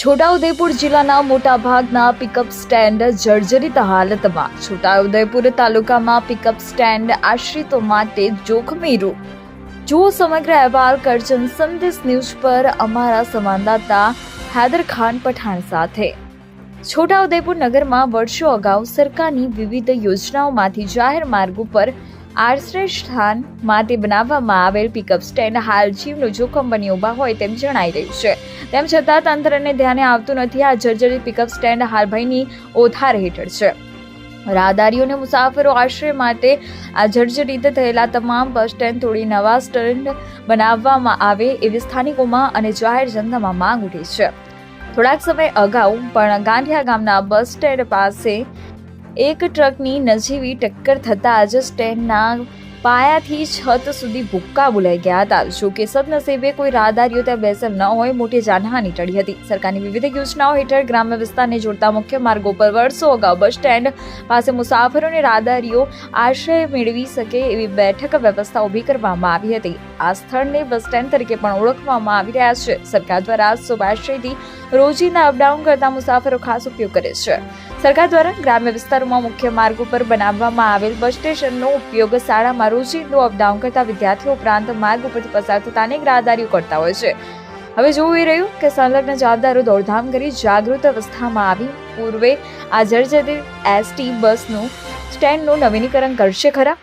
છોટાઉદેપુર જિલ્લાના મોટાભાગના pickup stand જર્જરિત હાલતમાં. છોટાઉદેપુર તાલુકામાં પિકઅપ સ્ટેન્ડ આશ્રિતો માટે જોખમી રૂપ. જુઓ સમગ્ર અહેવાલ કરચન સંદેશ ન્યૂઝ પર અમારા સંવાદદાતા હૈદર ખાન પઠાણ સાથે. છોટાઉદેપુર નગરમાં વર્ષો અગાઉ સરકારની વિવિધ યોજનાઓમાંથી જાહેર માર્ગ ઉપર આશ્રય સ્થાન માટે બનાવવામાં આવેલ પિકઅપ સ્ટેન્ડ હાલ જીવનું જોખમ બની ઊભા હોય તેમ જણાઈ રહ્યું છે. તેમ છતાં તંત્રને ધ્યાને આવતું નથી, આ જર્જરિત પિકઅપ સ્ટેન્ડ હાલ ભયની ઓથાર હેઠળ છે. રાહદારીઓને મુસાફરો આશ્રય માટે આ જર્જરિત થયેલા તમામ બસ સ્ટેન્ડ થોડી નવા સ્ટેન્ડ બનાવવામાં આવે એવી સ્થાનિકોમાં અને જાહેર જનતામાં માંગ ઉઠી છે. થોડાક સમય અગાઉ પણ ગાંઠિયા ગામના બસ સ્ટેન્ડ પાસે એક ટ્રકની નજીવી ટક્કર થતાં જ સ્ટેન્ડના પાયાથી છત સુધી ભૂક્કા બોલાઈ ગયા હતા. જો કે સદનસીબે કોઈ રાહદારીઓ ત્યાં બેસેલ ન હોય, મોટી જાનહાની ટળી હતી. સરકારની વિવિધ યોજનાઓ હેઠળ ગ્રામ્ય વિસ્તારને જોડતા મુખ્ય માર્ગો પર વર્ષો અગાઉ બસ સ્ટેન્ડ પાસે મુસાફરો અને રાહદારીઓ આશ્રય મેળવી શકે એવી બેઠક વ્યવસ્થા ઊભી કરવામાં આવી હતી. આ સ્થળને બસ સ્ટેન્ડ તરીકે પણ ઓળખવામાં આવી રહ્યા છે. સરકાર દ્વારા શુભાશ્રયથી રોજીના અપડાઉન કરતા મુસાફરો ખાસ ઉપયોગ કરે છે. સરકાર દ્વારા ગ્રામ્ય વિસ્તારોમાં મુખ્ય માર્ગ ઉપર બનાવવામાં આવેલ બસ સ્ટેશનનો ઉપયોગ રોજિંદુ અપડાઉન કરતા વિદ્યાર્થીઓ ઉપરાંત માર્ગ ઉપરથી પસાર થતા અનેક રાહદારીઓ કરતા હોય છે. હવે જોવું એ રહ્યું કે સંલગ્ન જવાબદારો દોડધામ કરી જાગૃત અવસ્થામાં આવી. પૂર્વે આ જર્જરિત એસટી બસનું સ્ટેન્ડનું નવીનીકરણ કરશે ખરા?